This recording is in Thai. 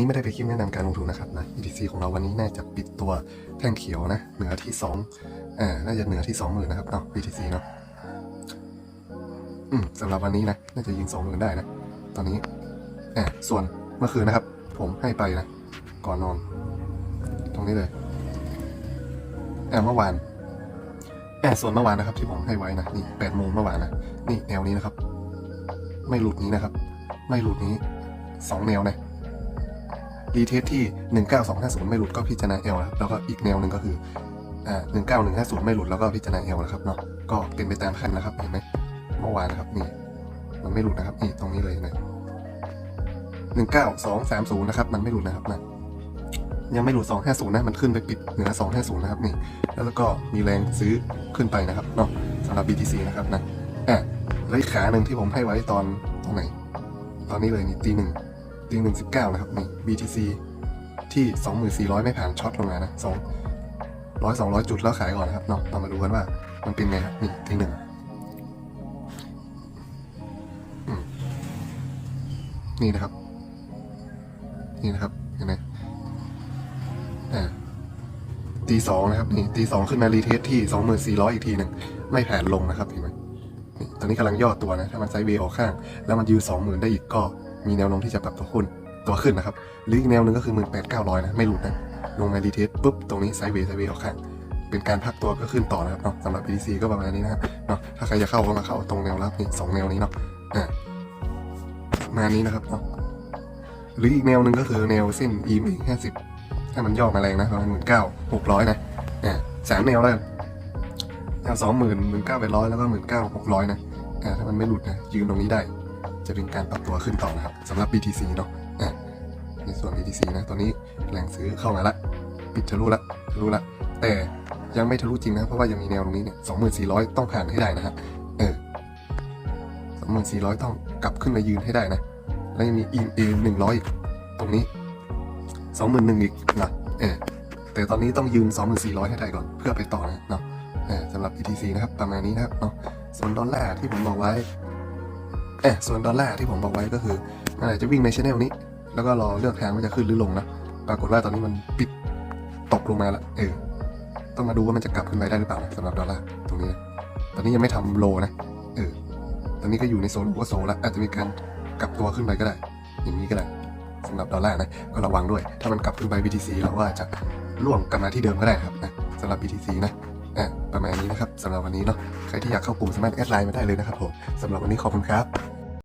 นี่ไม่ได้ไปนคลิปแนะนำการลงทุนนะครับนะ ETC ของเราวันนี้น่าจะปิดตัวแท่งเขียวนะ เหนือที่2อ่าน่าจะเหนือที่20,000นนะครับเนาะ BTC เนาะอืมสำหรับวันนี้นะ น่าจะยิง20,000ได้นะ ตอนนี้อ่าส่วนเมื่อคืนนะครับ ผมให้ไปนะ ก่อนนอน ตรงนี้เลยอ่าเมื่อวานอ่าส่วนเมื่อวานนะครับ ที่ผมให้ไว้นะนี่8โมงเมื่อวานนะนี่แนวนี้นะครับ ไม่หลุดนี้นะครับ ไม่หลุดนี้สองแนวนะ รีเทสที่หนึ่งเก้าสองห้าศูนย์ไม่หลุดก็พิจารณาเอลนะครับแล้วก็อีกแนวหนึ่งก็คืออ่าหนึ่งเก้าหนึ่งห้าศูนย์ไม่หลุดแล้วก็พิจารณาเอลนะครับเนาะก็เป็นไปตามคันนะครับเห็นไหมเมื่อวานนะครับนี่มันไม่หลุดนะครับนี่ตรงนี้เลยนะหนึ่งเก้าสองสามศูนย์นะครับมันไม่หลุดนะครับนะยังไม่หลุดสองห้าศูนย์นะ มันขึ้นไปปิดเหนือสองห้าศูนย์นะครับนี่ แล้วก็มีแรงซื้อขึ้นไปนะครับเนาะสำหรับ BTC นะครับนะอะแล้วอีกขาหนึ่งที่ผมให้ไว้ตอนตรงไหน ตอนนี้เลยนี่ตีหนึ่ง ตีหนึ่งสิบเก้านะครับนี่ BTC ที่สองหมื่นสี่ร้อยไม่ผ่านช็อตลงมานะสองร้อยสองร้อยจุดแล้วขายก่อนนะครับเนาะเรามาดูกันว่ามันเป็นไงครับนี่ตีหนึ่งนี่นะครับ นี่นะครับเห็นไหมอ่าตีสองนะครับนี่ตีสองขึ้นมารีเทสที่สองหมื่นสี่ร้อยอีกทีหนึ่งไม่ผ่านลงนะครับเห็นไหมตอนนี้กำลังย่อตัวนะ ถ้ามันไซด์เวย์ออกข้าง แล้วมันยืนสองหมื่นได้อีกก็ มีแนวโน้มที่จะปรับตัวขึ้นตัวขึ้นนะครับ หรืออีกแนวหนึ่งก็คือหมื่นแปดเก้าร้อยนะ ไม่หลุดนะ ลงมาดีเทสปุ๊บ ตรงนี้ไซด์เวย์ไซด์เวย์ออกข้าง เป็นการพักตัวก็ขึ้นต่อนะครับเนาะสำหรับ BTC ก็ประมาณนี้นะครับเนาะถ้าใครจะเข้าก็มาเข้าตรงแนวรับนี่สองแนวนี้เนาะอ่ามานี้นะครับเนาะหรืออีกแนวหนึ่งก็คือแนวเส้น EMA ห้าสิบถ้ามันย่อมาแรงนะประมาณหมื่นเก้าหกร้อยนะอ่าสามแนวแล้วกันแนวสองหมื่นหมื่นเก้าแปดร้อยแล้วก็หมื่นเก้าหกร้อยนะอ่าถ้ามันไม่หลุดนะยืนตรงนี้ได้ จะเป็นการปรับตัวขึ้นต่อนะครับสำหรับ BTC เนาะในส่วน BTC นะตอนนี้แรงซื้อเข้ามาละปิดทะลุละทะลุละแต่ยังไม่ทะลุจริงนะ เพราะว่ายังมีแนวตรงนี้เนี่ย24,400ต้องผ่านให้ได้นะฮะเออ24,000ต้องกลับขึ้นมายืนให้ได้นะ แล้วยังมี EMA 100อีกตรงนี้21,000อีกนะเออแต่ตอนนี้ต้องยืน24,000ให้ได้ก่อนเพื่อไปต่อนะเนาะสำหรับ BTC นะครับประมาณนี้นะครับเนาะส่วนดอลลาร์ที่ผมบอกไว้ อ๊ะส่วนดอลลาร์ที่ผมบอกไว้ก็คือมันอาจจะวิ่งในชแนลนี้ แล้วก็รอเลือกทางว่าจะขึ้นหรือลงนะปรากฏว่าตอนนี้มันปิดตกลงมาละเออต้องมาดูว่ามันจะกลับขึ้นไปได้หรือเปล่านะสำหรับดอลลาร์ตรงนี้นะตอนนี้ยังไม่ทำโลนะเออตอนนี้ก็อยู่ในโซนหัวโซนละอาจจะมีการกลับตัวขึ้นไปก็ได้ อย่างนี้ก็ได้สำหรับดอลลาร์นะก็ระวังด้วย ถ้ามันกลับขึ้นไป BTC เราก็อาจจะล่วงกลับมาที่เดิมก็ได้ครับนะสำหรับ BTC นะ อะประมาณนี้นะครับสำหรับวันนี้เนาะใครที่อยากเข้ากลุ่มสามารถแอดไลน์มาได้เลยนะครับผมสำหรับวันนี้ขอบคุณครับ